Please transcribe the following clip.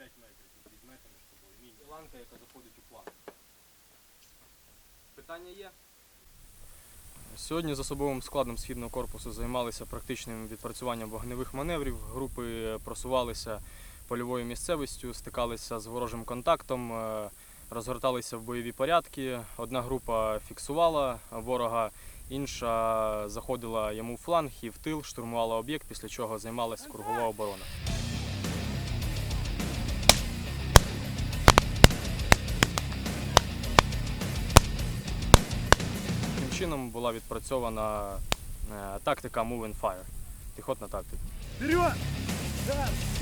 5 метрів тут візьмете між собою. Міні ланка, яка заходить у план. Питання є? Сьогодні з особовим складом східного корпусу займалися практичним відпрацюванням вогневих маневрів. Групи просувалися польовою місцевістю, стикалися з ворожим контактом, е, розгорталися в бойові порядки. Одна група фіксувала ворога, інша заходила йому в фланг і в тил, штурмувала об'єкт, після чого займалася кругова оборона. Чином була відпрацьована е, тактика Move and Fire, піхотна тактика. Вперед!